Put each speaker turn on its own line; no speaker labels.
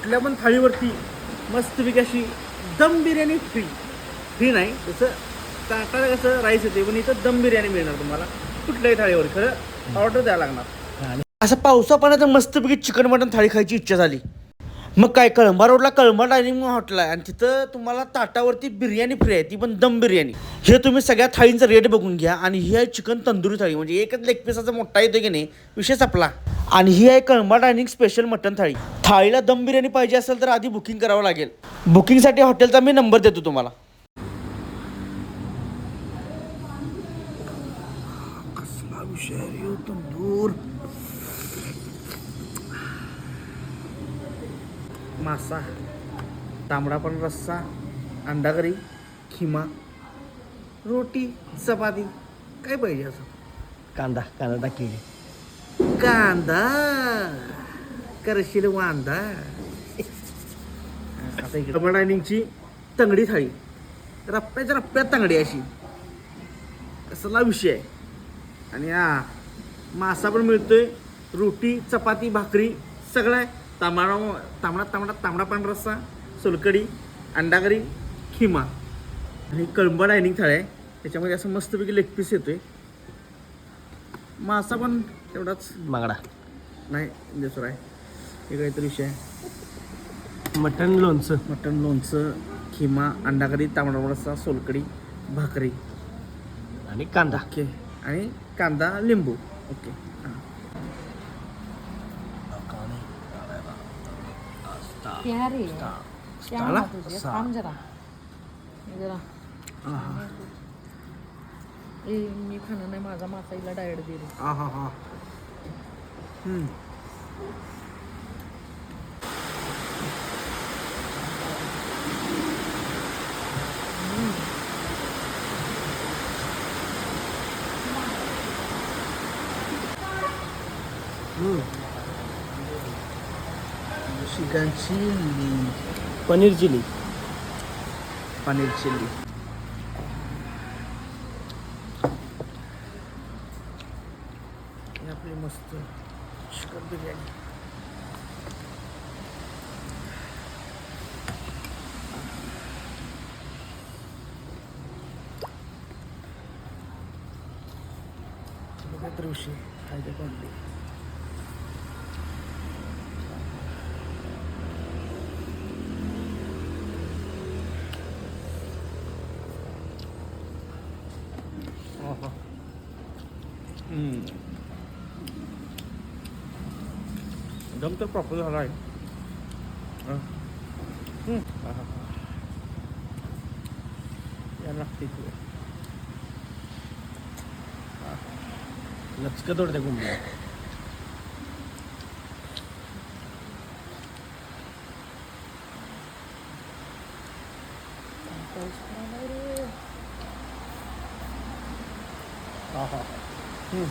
कुठल्या पण थाळीवरती मस्तपैकी अशी दम बिर्याणी फ्री फ्री नाही तसं ताटाला कसं राईस येते पण इथं दम बिर्याणी मिळणार तुम्हाला. कुठल्याही थाळीवर खरं ऑर्डर द्यावं लागणार. असं पावसा पाण्यात मस्तपैकी चिकन मटन थाळी खायची इच्छा झाली. मग काय कळंबा रोडला कळंबा डायनिंग हॉटेल आहे आणि तिथं तुम्हाला ताटावरती बिर्याणी फ्री आहे ती पण दम बिर्याणी. हे तुम्ही सगळ्या थाळींचा रेट बघून घ्या आणि ही आहे चिकन तंदुरी थाळी म्हणजे एकच लेग पीसाचा मोठा येतो की नाही विशेष आपला आणि ही आहे कळंबा डायनिंग स्पेशल मटन थाळी. थाळीला दम बिर्याणी पाहिजे असेल तर आधी बुकिंग करावं लागेल. बुकिंगसाठी हॉटेलचा मी नंबर देतो तुम्हाला. तंदूर मासा तांबडा पण रस्सा अंडा करी खिमा रोटी चपाती काय पाहिजे असं?
कांदा कांदा टाकी
कांदा करशील वांदा आता इकडे डायनिंगची तंगडी थाळी रप्प्याच्या रप्प्यात तंगडी अशी कसला विषय आहे आणि हा मासा पण मिळतोय रोटी चपाती भाकरी सगळं आहे तांबडा तांबडा तांबडा तांबडा पांढरा रस्सा सोलकडी अंडाकरी खिमा आणि कळंबा डायनिंग थाळी आहे त्याच्यामध्ये असं मस्तपैकी लेग पीस येतोय मासा पण तेवढाच.
मागडा.
नाही दुसरा आहे. हे काहीतरी विषय आहे.
मटन लोणचं.
मटण लोणचं खिमा अंडाकरी तांबडा रस्सा सोलकडी भाकरी.
आणि कांदा.
ओके. आणि कांदा लिंबू. ओके. हां.
ए मी खाणार नाही माझा मासा हिला डायट दे रे.
हा हा. हा हम्म. Chicken chilli
paneer chilli.
Paneer мости шкабель. Буде друзі, хайде бомбі. Ого. Ммм. Chilli ही आपली मस्त चिकन बिर्याणी काहीतरी विषय फायदे पडले दम तर प्रॉपर झाला आहे हं. हं. हा, हा, हा. यायला लागते इकडे.
लचकत तोडते कुंबड्या
हा, हा. हं.